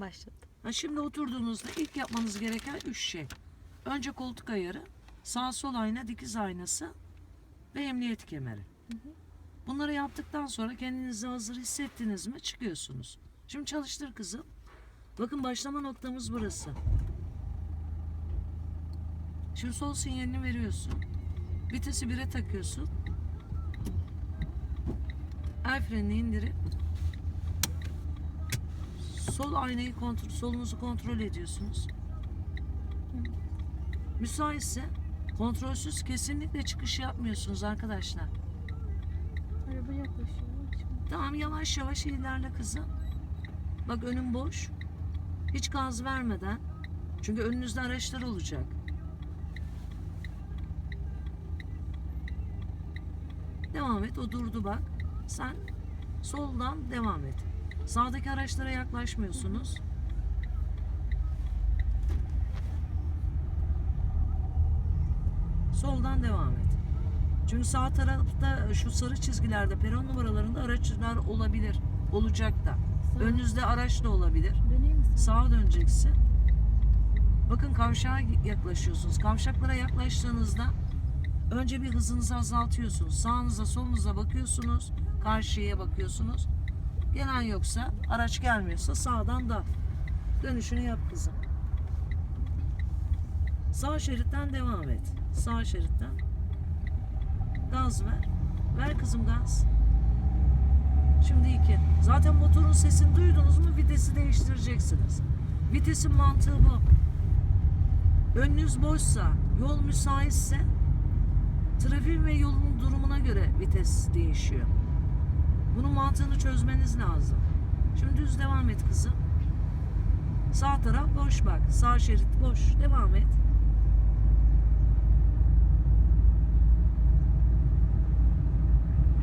Başladı. Ha, şimdi oturduğunuzda ilk yapmanız gereken üç şey. Önce koltuk ayarı, sağ sol ayna, dikiz aynası ve emniyet kemeri. Bunları yaptıktan sonra kendinizi hazır hissettiniz mi çıkıyorsunuz. Şimdi çalıştır kızım. Bakın başlama noktamız burası. Şimdi sol sinyalini veriyorsun. Vitesi 1'e takıyorsun. El frenini indirip sol aynayı kontrol, solunuzu kontrol ediyorsunuz. Müsaitse kontrolsüz kesinlikle çıkış yapmıyorsunuz arkadaşlar. Araba yaklaşıyor. Tamam yavaş yavaş ilerle kızım. Bak önüm boş. Hiç gaz vermeden. Çünkü önünüzde araçlar olacak. Devam et. O durdu bak. Sen soldan devam et. Sağdaki araçlara yaklaşmıyorsunuz. Soldan devam et. Çünkü sağ tarafta şu sarı çizgilerde peron numaralarında araçlar olabilir. Olacak da. Sağ. Önünüzde araç da olabilir. Sağa döneceksin. Bakın kavşağa yaklaşıyorsunuz. Kavşaklara yaklaştığınızda önce bir hızınızı azaltıyorsunuz. Sağınıza solunuza bakıyorsunuz. Karşıya bakıyorsunuz. Gelen yoksa, araç gelmiyorsa sağdan da dönüşünü yap kızım. Sağ şeritten devam et. Sağ şeritten. Gaz ver. Ver kızım gaz. Şimdi iki. Zaten motorun sesini duydunuz mu vitesi değiştireceksiniz. Vitesin mantığı bu. Önünüz boşsa, yol müsaitse trafiğin ve yolun durumuna göre vites değişiyor. Bunun mantığını çözmeniz lazım. Şimdi düz devam et kızım. Sağ taraf boş bak. Sağ şerit boş. Devam et.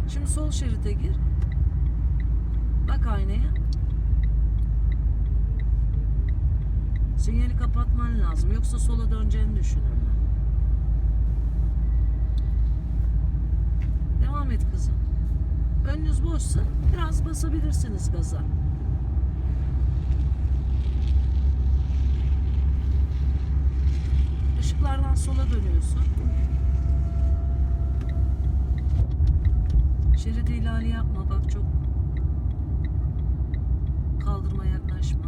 Şimdi sol şerite gir. Bak aynaya. Sinyali kapatman lazım. Yoksa sola döneceğini düşünürler. Devam et kızım. Önünüz boşsa biraz basabilirsiniz gaza. Işıklardan sola dönüyorsun. Şeridi ihlali yapma bak çok kaldırma yaklaşma.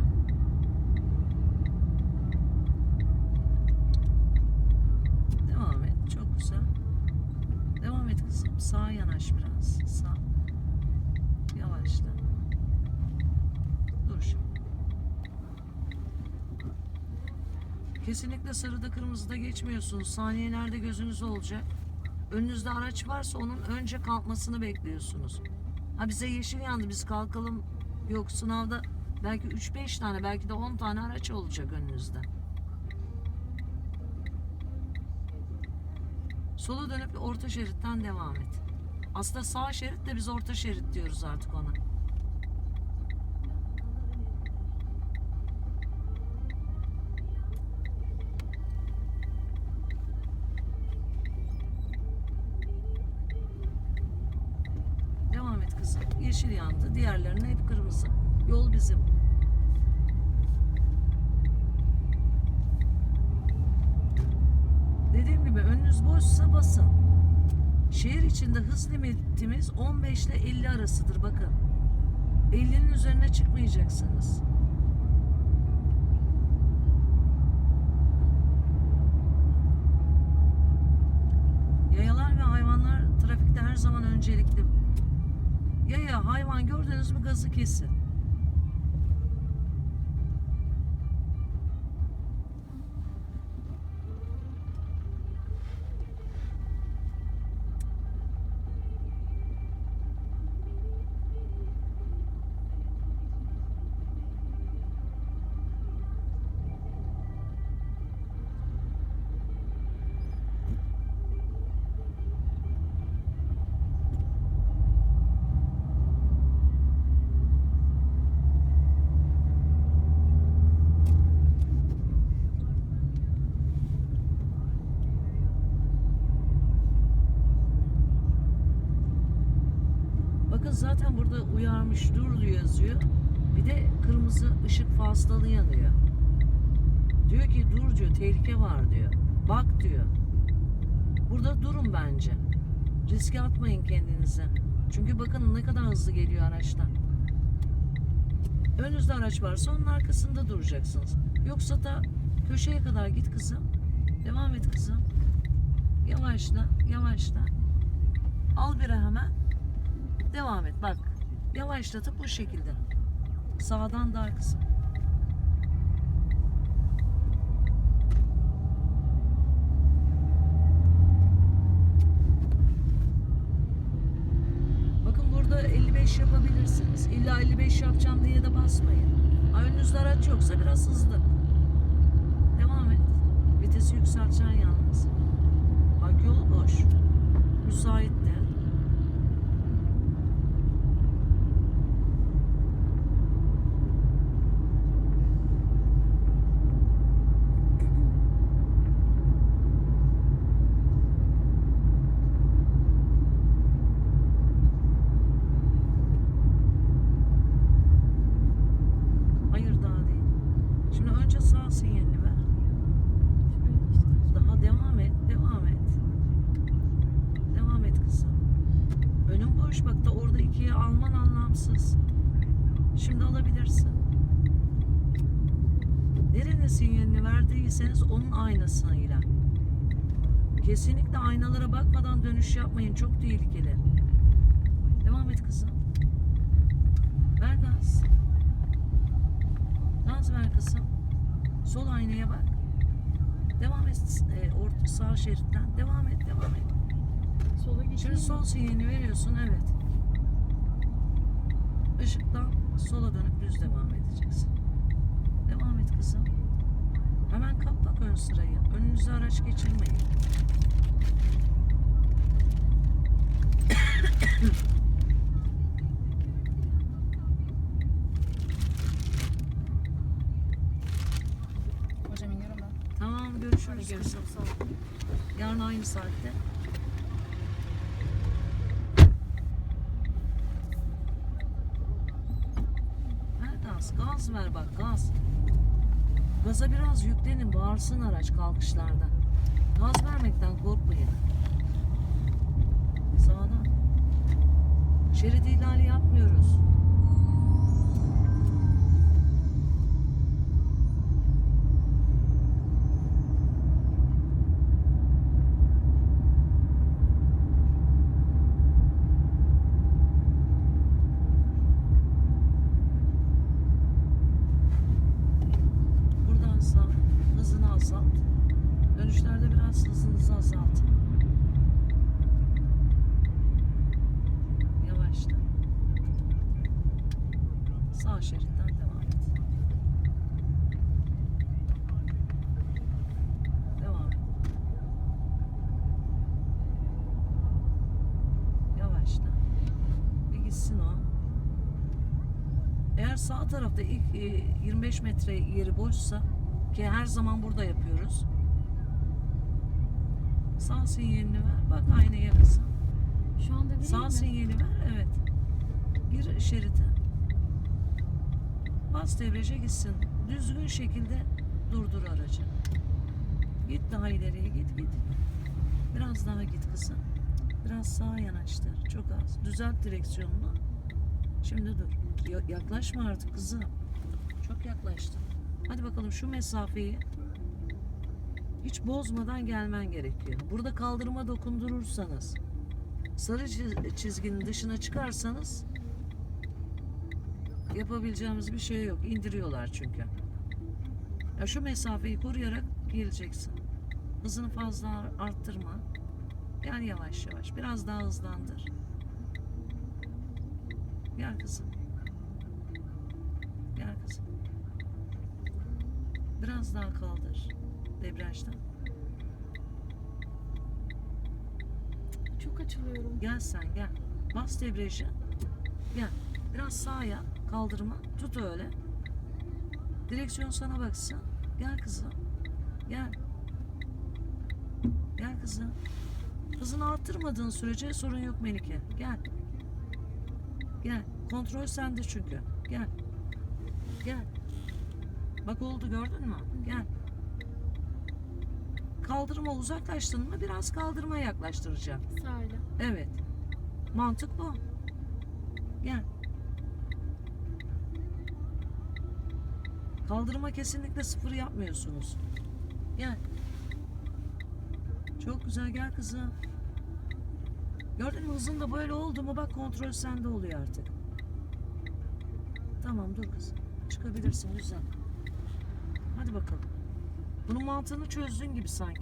Devam et çok güzel. Devam et kızım sağa yanaş biraz sağ. Yavaşla. Dur şimdi. Kesinlikle sarıda kırmızıda geçmiyorsunuz. Saniyelerde gözünüz olacak. Önünüzde araç varsa onun önce kalkmasını bekliyorsunuz. Ha bize yeşil yandı biz kalkalım. Yok sınavda belki 3-5 tane belki de 10 tane araç olacak önünüzde. Sola dönüp orta şeritten devam et. Aslında sağ şerit de biz orta şerit diyoruz artık ona. Devam et kızım. Yeşil yandı. Diğerlerine hep kırmızı. Yol bizim. Dediğim gibi önünüz boşsa basın. Şehir içinde hız limitimiz 15 ile 50 arasıdır bakın. 50'nin üzerine çıkmayacaksınız. Yayalar ve hayvanlar trafikte her zaman öncelikli. Yaya, hayvan gördünüz mü gazı kesin. Bakın zaten burada uyarmış dur yazıyor. Bir de kırmızı ışık fazlalı yanıyor. Diyor ki dur diyor tehlike var diyor. Bak diyor. Burada durun bence. Riske atmayın kendinizi. Çünkü bakın ne kadar hızlı geliyor araçlar. Önünüzde araç varsa onun arkasında duracaksınız. Yoksa da köşeye kadar git kızım. Devam et kızım. Yavaşla, yavaşla. Al biri hemen. Devam et bak. Yavaşlatıp bu şekilde. Sağdan dar kızım. Bakın burada 55 yapabilirsiniz. İlla 55 yapacağım diye de basmayın. Önünüzde araç yoksa biraz hızlı. Devam et. Vitesi yükselteceksin yalnız. Bak yol boş. Müsait de. Hayır daha değil. Şimdi önce sağ sinyalini ver. Şöyle işte. Daha devam et, devam et. Devam et kızım. Önün boş bak da orada ikiye alman anlamsız. Şimdi alabilirsin. Nerenin sinyalini verdiyseniz onun aynasıyla. Kesinlikle aynalara bakmadan dönüş yapmayın. Çok tehlikeli. Devam et kızım. Ver gaz. Gaz ver kızım. Sol aynaya bak. Devam et e, orta sağ şeritten. Devam et, devam et. Sola geçeyim. Şimdi mi? sol sinyalini veriyorsun, evet. Işıktan sola dönüp düz devam edeceksin. Devam et kızım. Hemen kap bak ön sırayı. Önünüze araç geçirmeyin. Hocam iniyorum ben. Tamam, görüşürüz. Sağ olun. Yarın aynı saatte. Gaz, gaz ver bak gaz. Gaza biraz yüklenin, bağırsın araç kalkışlarda. Gaz vermekten korkmayın. Sağdan. Şerit ihlali yapmıyoruz. Buradan sağ, hızını azalt. Dönüşlerde biraz hızınızı azaltın. Yavaşla. Sağ şeritten devam et. Devam et. Yavaşla. Bir gitsin o. Eğer sağ tarafta ilk e, 25 metre yeri boşsa ki her zaman burada yapıyoruz. Sağ sinyalini ver. Bak aynaya kızım. Şu anda vereyim Sağ mi? sinyali ver. Evet. Gir şerite. Bas debriyaja gitsin. Düzgün şekilde durdur aracı. Git daha ileriye git git. Biraz daha git kızım. Biraz sağa yanaştır. Çok az. Düzelt direksiyonunu. Şimdi dur. Ya- Yaklaşma artık kızım. Çok yaklaştın. Hadi bakalım şu mesafeyi hiç bozmadan gelmen gerekiyor. Burada kaldırıma dokundurursanız, sarı çiz- çizginin dışına çıkarsanız yapabileceğimiz bir şey yok. İndiriyorlar çünkü. Ya şu mesafeyi koruyarak geleceksin. Hızını fazla arttırma. Gel yavaş yavaş. Biraz daha hızlandır. Gel kızım. Gel kızım. Biraz daha kaldır. Debriyajdan. Çok açılıyorum. Gel sen gel. Bas debriyajı. Gel. Biraz sağa yap. Kaldırma. Tut öyle. Direksiyon sana baksın. Gel kızım. Gel. Gel kızım. Hızını arttırmadığın sürece sorun yok Melike. Gel. Gel. Kontrol sende çünkü. Gel. Gel. Bak oldu gördün mü? Gel. Kaldırıma uzaklaştın mı biraz kaldırıma yaklaştıracağım. Sağla. Evet. Mantık bu. Gel. Kaldırıma kesinlikle sıfır yapmıyorsunuz. Gel. Çok güzel gel kızım. Gördün mü hızın da böyle oldu mu bak kontrol sende oluyor artık. Tamam dur kızım. Çıkabilirsin güzel. Hadi bakalım. Bunun mantığını çözdün gibi sanki.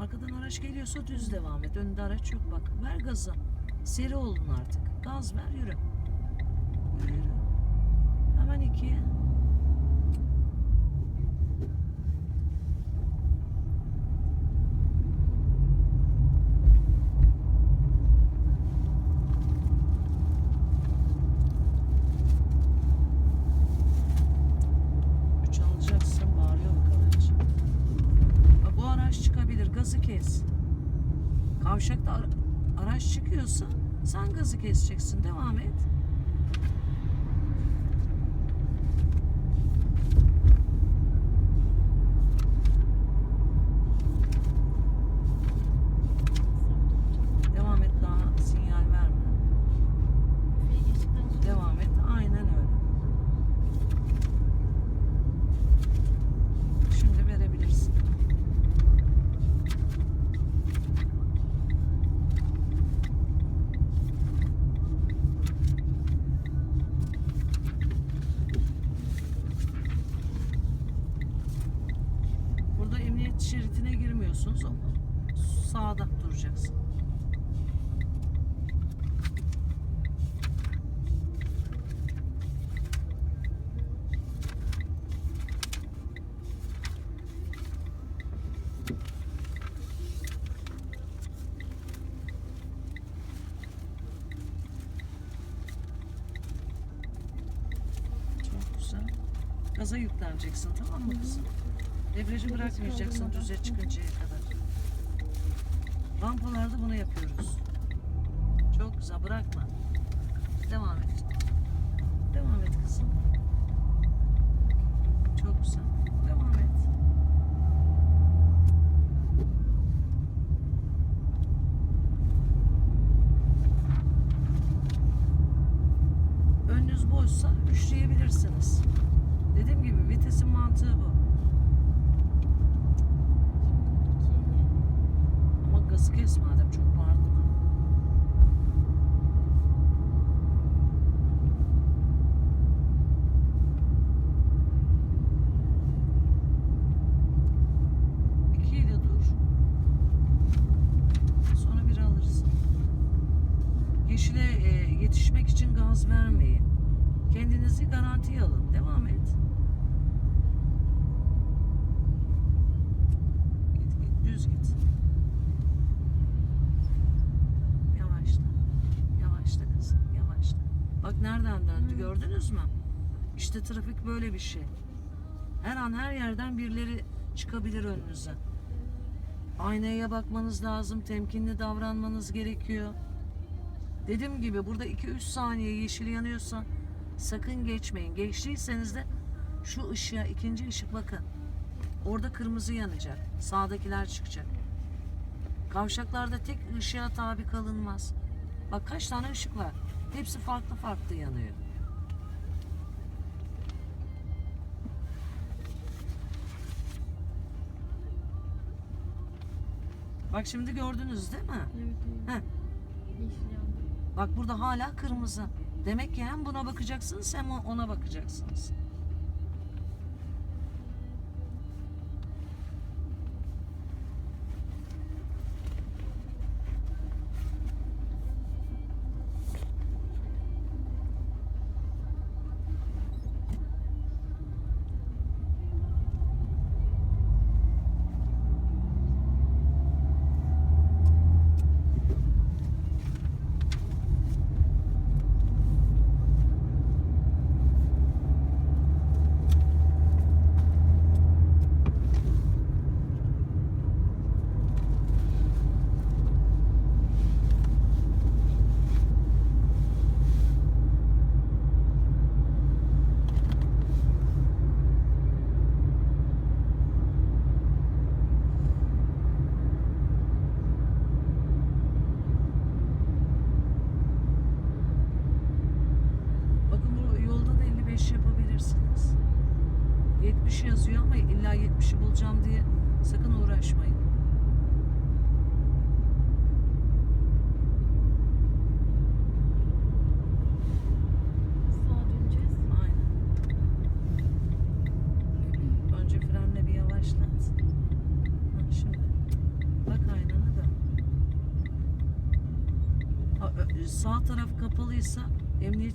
Arkadan araç geliyorsa düz devam et. Önünde araç yok bak. Ver gazı. Seri olun artık. Gaz ver yürü yürü. Hemen ikiye. Üç alacaksın. Bağırıyor bak araç. Bak bu araç çıkabilir. Gazı kes. Kavşakta ara- araç çıkıyorsa gazı keseceksin. Devam et daha sinyal verme. Köprüye geçtikten sonra Devam et. Aynen öyle. Şimdi verebilirsin. Burada emniyet şeridine girmiyorsunuz ama sağda duracaksın. Çok güzel. Gaza yükleneceksin tamam mı kızım? Debriyajı bırakmayacaksın düze çıkıncaya kadar. Rampalarda bunu yapıyoruz. Çok güzel bırakma. Devam et. Devam et kızım. Çok güzel. Devam et. Önünüz boşsa üçleyebilirsiniz. Dediğim gibi vitesin mantığı bu. ikiye. Ama gazı kes madem çok bağırdın. İkiyle dur. Sonra biri alırsın. Yeşile e, yetişmek için gaz vermeyin. Kendinizi garantiye alın. Devam et. Git git düz git. Yavaşla. Yavaşla kızım. Yavaşla. Bak nereden döndü gördünüz mü? İşte trafik böyle bir şey. Her an her yerden birileri çıkabilir önünüze. Aynaya bakmanız lazım. Temkinli davranmanız gerekiyor. Dediğim gibi burada 2-3 saniye yeşil yanıyorsa sakın geçmeyin. Geçtiyseniz de şu ışığa ikinci ışık bakın. Orada kırmızı yanacak. Sağdakiler çıkacak. Kavşaklarda tek ışığa tabi kalınmaz. Bak kaç tane ışık var. Hepsi farklı farklı yanıyor. Bak şimdi gördünüz değil mi? Evet, evet. Heh. Yeşil yandı. Bak burada hala kırmızı. Demek ki hem buna bakacaksınız hem ona bakacaksınız.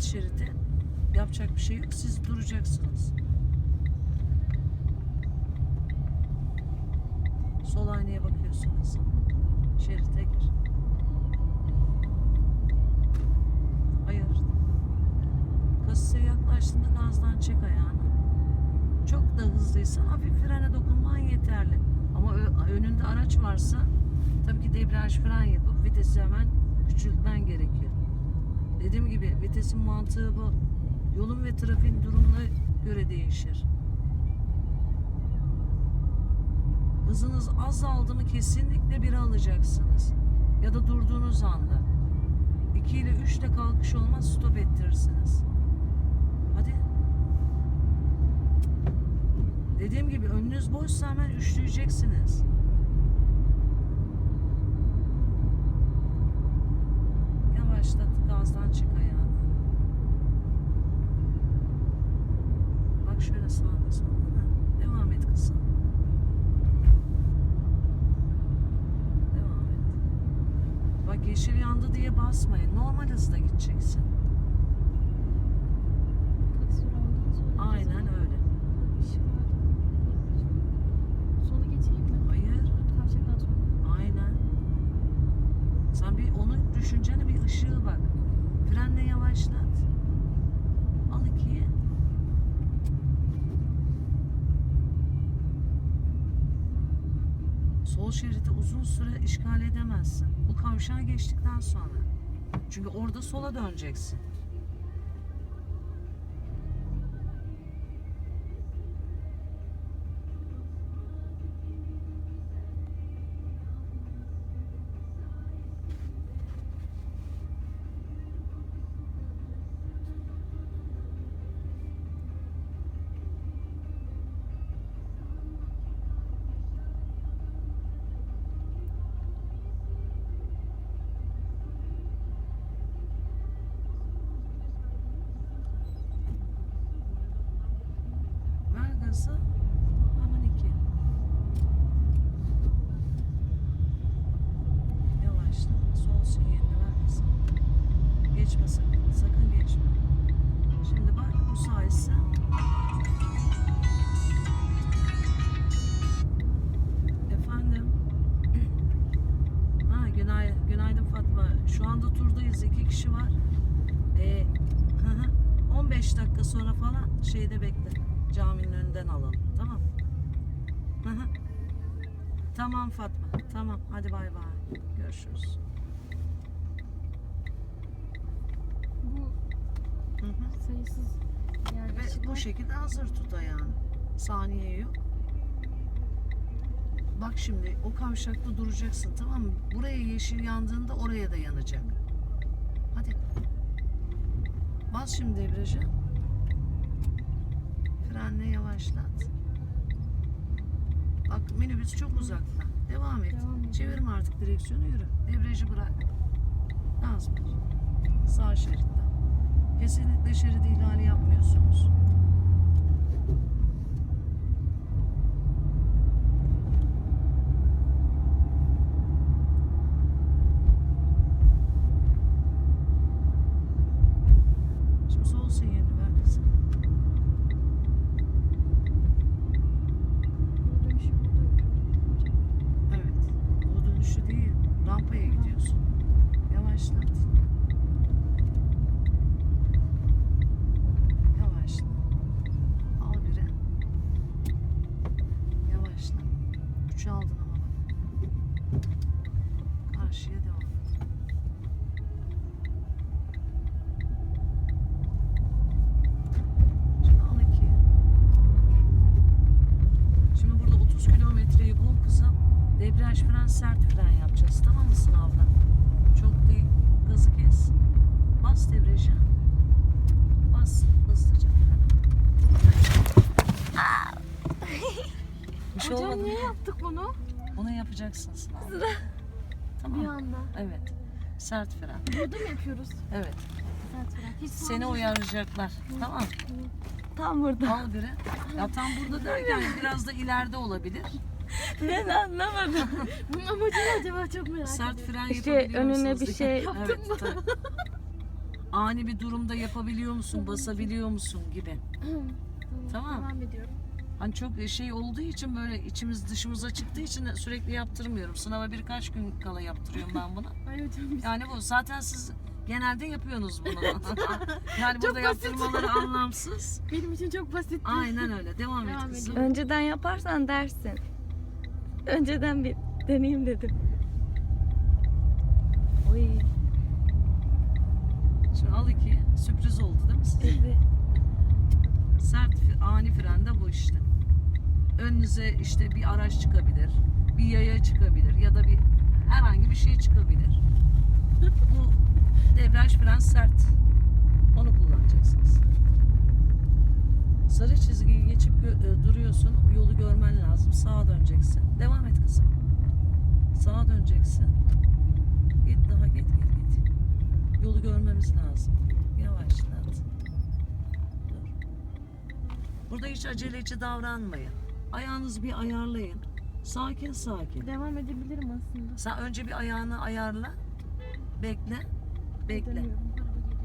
Şeridi yapacak bir şey yok. Siz duracaksınız. Sol aynaya bakıyorsunuz. Şerite gir. Hayır. Kasaya yaklaştığında gazdan çek ayağını. Çok da hızlıysa hafif frene dokunman yeterli. Ama önünde araç varsa tabii ki debriyaj fren yapıp vitesi hemen küçültmen gerekiyor. Dediğim gibi vitesin mantığı bu. Yolun ve trafiğin durumuna göre değişir. Hızınız azaldı mı kesinlikle biri alacaksınız. Ya da durduğunuz anda. 2 ile 3 ile kalkış olmaz stop ettirirsiniz. Hadi. Dediğim gibi önünüz boşsa hemen üçleyeceksiniz. Yavaşlat gazdan çık ayağını. Bak şöyle sağına soluna. Devam et kızım. Devam et. Bak yeşil yandı diye basmayın. Normal hızda gideceksin. Taksi durağından sonra. Aynen öyle. İşi vardı. Sola geçeyim mi? Hayır. Kavşaktan sonra. Aynen. Sen bir onu düşüncene bir ışığı bak. Frenle yavaşlat. Al ikiyi. Sol şeridi uzun süre işgal edemezsin. Bu kavşağı geçtikten sonra. Çünkü orada sola döneceksin. Şeyde bekle. Caminin önünden alalım. Tamam. Hı hı. Tamam Fatma. Tamam. Hadi bay bay. Görüşürüz. Bu Hı hı. sayısız Ve yerleşikler. bu şekilde hazır tut ayağını. Saniye yok. Bak şimdi o kavşakta duracaksın tamam mı? Buraya yeşil yandığında oraya da yanacak. Hadi. Bas şimdi debriyaja. Frenle yavaşlat. Bak minibüs çok uzakta. Devam et. Devam. Çevirme artık direksiyonu yürü. Debriyajı bırak. Gaz ver. Sağ şeritten. Kesinlikle şerit ihlali yapmıyorsunuz. Viraj fren sert fren yapacağız. Tamam mı sınavda? Çok değil. Gazı kes. Bas debriyaja. Bas hızlıca frene. Bir şey Hocam olmadı niye yaptık bunu? Bunu yapacaksın sınavda. tamam. Bir anda. Evet. Sert fren. Burada mı yapıyoruz? Evet. Sert fren. Hiç Seni uyaracaklar. Tamam. Tam burada. Al biri. Ya tam burada derken biraz da ileride olabilir. Ben anlamadım. Bunun amacı ne acaba çok merak Sert ediyorum. fren İşte yapabiliyor önüne musunuz? bir şey- Evet, tabii. Ani bir durumda yapabiliyor musun, basabiliyor musun gibi. Tamam. Devam ediyorum. Hani çok şey olduğu için böyle içimiz dışımıza çıktığı için sürekli yaptırmıyorum. Sınava birkaç gün kala yaptırıyorum ben bunu. Ay hocam biz Yani bu zaten siz genelde yapıyorsunuz bunu. yani burada basit. yaptırmaları anlamsız. benim için çok basit. Aynen öyle. Devam, Devam et kızım. ediyorum. Önceden yaparsan dersin. Önceden bir deneyeyim dedim. Oy. Şimdi al iki. Sürpriz oldu değil mi size? Evet. Sert ani fren de bu işte. Önünüze işte bir araç çıkabilir, bir yaya çıkabilir ya da bir herhangi bir şey çıkabilir. Bu debriyaj fren sert. Onu kullanacaksınız. Sarı çizgiyi geçip e, duruyorsun. Yolu görmen lazım. Sağa döneceksin. Devam et kızım. Sağa döneceksin. Git daha git git git. Yolu görmemiz lazım. Yavaşlat. Dur. Burada hiç aceleci davranmayın. Ayağınızı bir ayarlayın. Sakin sakin. Devam edebilirim aslında. Sen önce bir ayağını ayarla. Bekle. Bekle.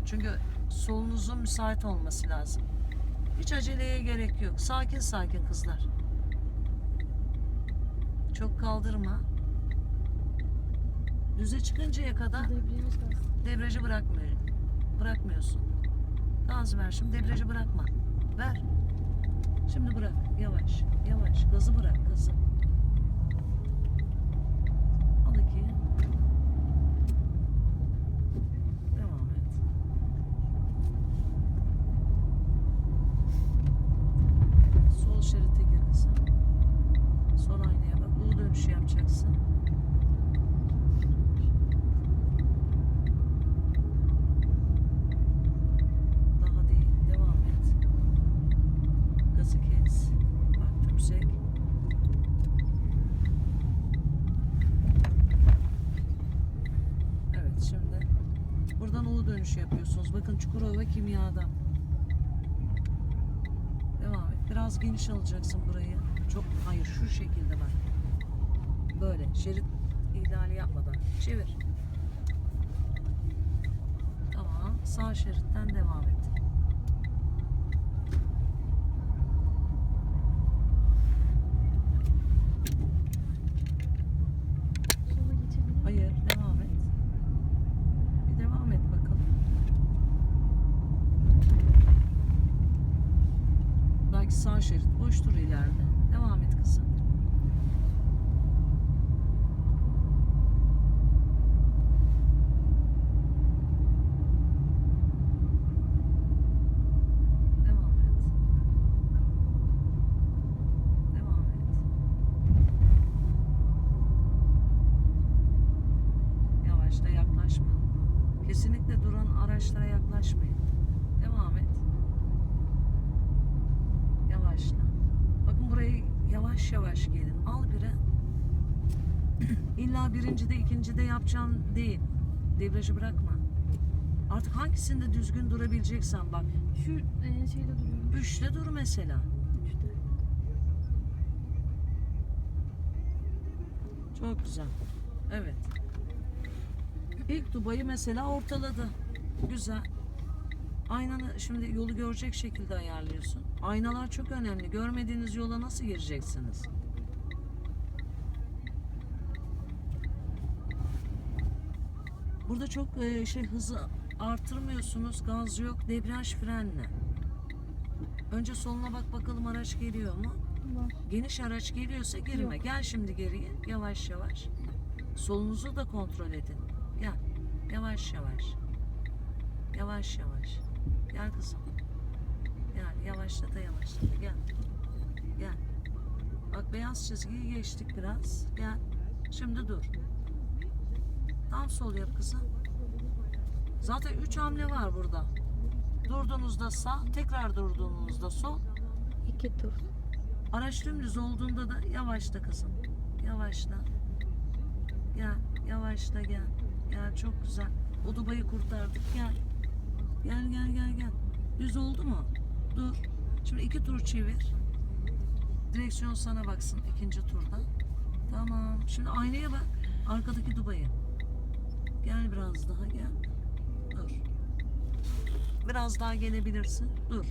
Çünkü solunuzun müsait olması lazım. Hiç aceleye gerek yok. Sakin sakin kızlar. Çok kaldırma. Düze çıkıncaya kadar debriyajı bırakmıyor. Bırakmıyorsun. Gaz ver şimdi debriyajı bırakma. Ver. Şimdi bırak. Yavaş. Yavaş. Gazı bırak gazı. Al ikiyi. Devam et. Sol şerite gir kızım. Sol aynaya bak. U dönüşü yapacaksın. Daha değil. Devam et. Gazı kes. Bak tümsek. Evet şimdi buradan U dönüşü yapıyorsunuz. Bakın Kimyada. Devam et. Biraz geniş alacaksın burayı. Çok hayır şu şekilde bak. Böyle şerit ihlali yapmadan. Çevir. Tamam. Sağ şeritten devam et. Sola geçebilirim. Hayır, devam et. Bir devam et bakalım. Belki sağ şerit boştur ileride. Devam et kızım. Devam et. Devam et. Yavaşla yaklaşma. Kesinlikle duran araçlara yaklaşmayın. Devam et. Yavaşla. Bakın burayı yavaş yavaş gelin. Al biri. İlla birincide ikincide yapacağım değil. Debriyajı bırakma. Artık hangisinde düzgün durabileceksen bak. Şu e, şeyde duruyorum. Üçte dur mesela. Üçte. Çok güzel. Evet. İlk dubayı mesela ortaladı. Güzel. Aynanı şimdi yolu görecek şekilde ayarlıyorsun. Aynalar çok önemli. Görmediğiniz yola nasıl gireceksiniz? Burada çok e, şey hızı artırmıyorsunuz. Gaz yok. Debriyaj frenle. Önce soluna bak bakalım araç geliyor mu? Var. Geniş araç geliyorsa girme. Yok. Gel şimdi geriye. Yavaş yavaş. Solunuzu da kontrol edin. Gel. Yavaş yavaş. Yavaş yavaş. Gel kızım. Gel yavaşlata yavaşlata. Gel. Gel. Bak beyaz çizgiyi geçtik biraz. Gel. Şimdi dur. Tam sol yap kızım. Zaten üç hamle var burada. Durduğunuzda sağ, tekrar durduğunuzda sol, İki tur. Araç dümdüz olduğunda da yavaşla kızım. Yavaşla. Gel. Yavaşla gel. Gel çok güzel. O dubayı kurtardık. Gel. Gel gel gel gel. Düz oldu mu? Dur. Şimdi iki tur çevir. Direksiyon sana baksın ikinci turda. Tamam. Şimdi aynaya bak. Arkadaki dubayı. Gel biraz daha gel. Dur. Biraz daha gelebilirsin. Dur.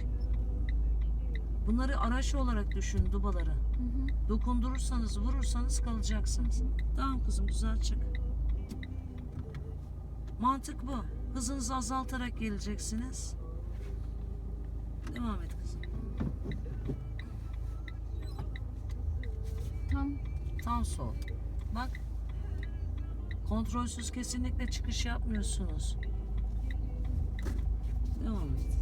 Bunları araç olarak düşün dubaları. Hı hı. Dokundurursanız, vurursanız kalacaksınız. Tamam kızım güzel çık. Mantık bu. Hızınızı azaltarak geleceksiniz. Devam et kızım. Tam Tam sol. Bak. Kontrolsüz kesinlikle çıkış yapmıyorsunuz. Devam et.